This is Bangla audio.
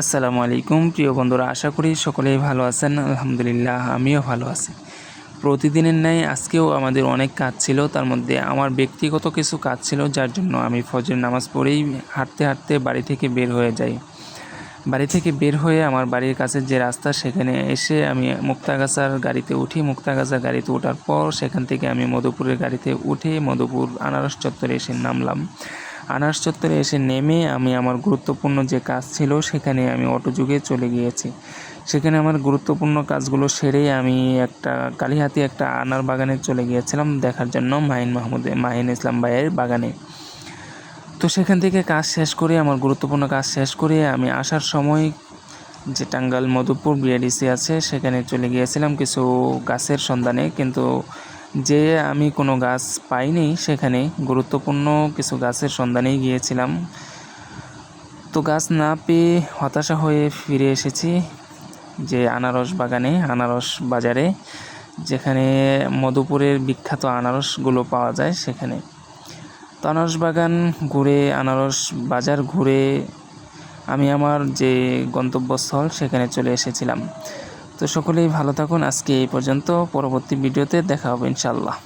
আসসালামু আলাইকুম। প্রিয় বন্ধুরা, আশা করি সকলেই ভালো আছেন। আলহামদুলিল্লাহ, আমিও ভালো আছি। প্রতিদিনের ন্যায় আজকেও আমাদের অনেক কাজ ছিল। তার মধ্যে আমার ব্যক্তিগত কিছু কাজ ছিল, যার জন্য আমি ফজর নামাজ পড়েই হাঁটতে হাঁটতে বাড়ি থেকে বের হয়ে যাই। বাড়ি থেকে বের হয়ে আমার বাড়ির কাছে যে রাস্তা, সেখানে এসে আমি মুক্তাগাছার গাড়িতে উঠি। মুক্তাগাছার গাড়িতে ওঠার পর সেখান থেকে আমি মধুপুরের গাড়িতে উঠে মধুপুর আনারস চত্বরে এসে নামলাম। আনারস চত্বরে এসে নেমে আমি আমার গুরুত্বপূর্ণ যে কাজ ছিল সেখানে আমি অটো যুগে চলে গিয়েছি। সেখানে আমার গুরুত্বপূর্ণ কাজগুলো সেরে আমি একটা কালীহাতি একটা আনার বাগানে চলে গিয়েছিলাম দেখার জন্য মাহিন মাহমুদ, মাহিন ইসলাম ভাইয়ের বাগানে। তো সেখান থেকে কাজ শেষ করে, আমার গুরুত্বপূর্ণ কাজ শেষ করে আমি আসার সময় যে টাঙ্গাল মধুপুর বিআরডিসি আছে সেখানে চলে গিয়েছিলাম কিছু গাছের সন্ধানে। কিন্তু যে আমি কোনো গাছ পাইনি সেখানে গুরুত্বপূর্ণ কিছু গাছের সন্ধানেই গিয়েছিলাম। তো গাছ না পেয়ে হতাশা হয়ে ফিরে এসেছি যে আনারস বাগানে, আনারস বাজারে, যেখানে মধুপুরের বিখ্যাত আনারসগুলো পাওয়া যায় সেখানে। তো আনারস বাগান ঘুরে, আনারস বাজার ঘুরে আমি আমার যে গন্তব্যস্থল সেখানে চলে এসেছিলাম। তো সকলেই ভালো থাকুন। আজকে এই পর্যন্ত। পরবর্তী ভিডিওতে দেখা হবে ইনশাল্লাহ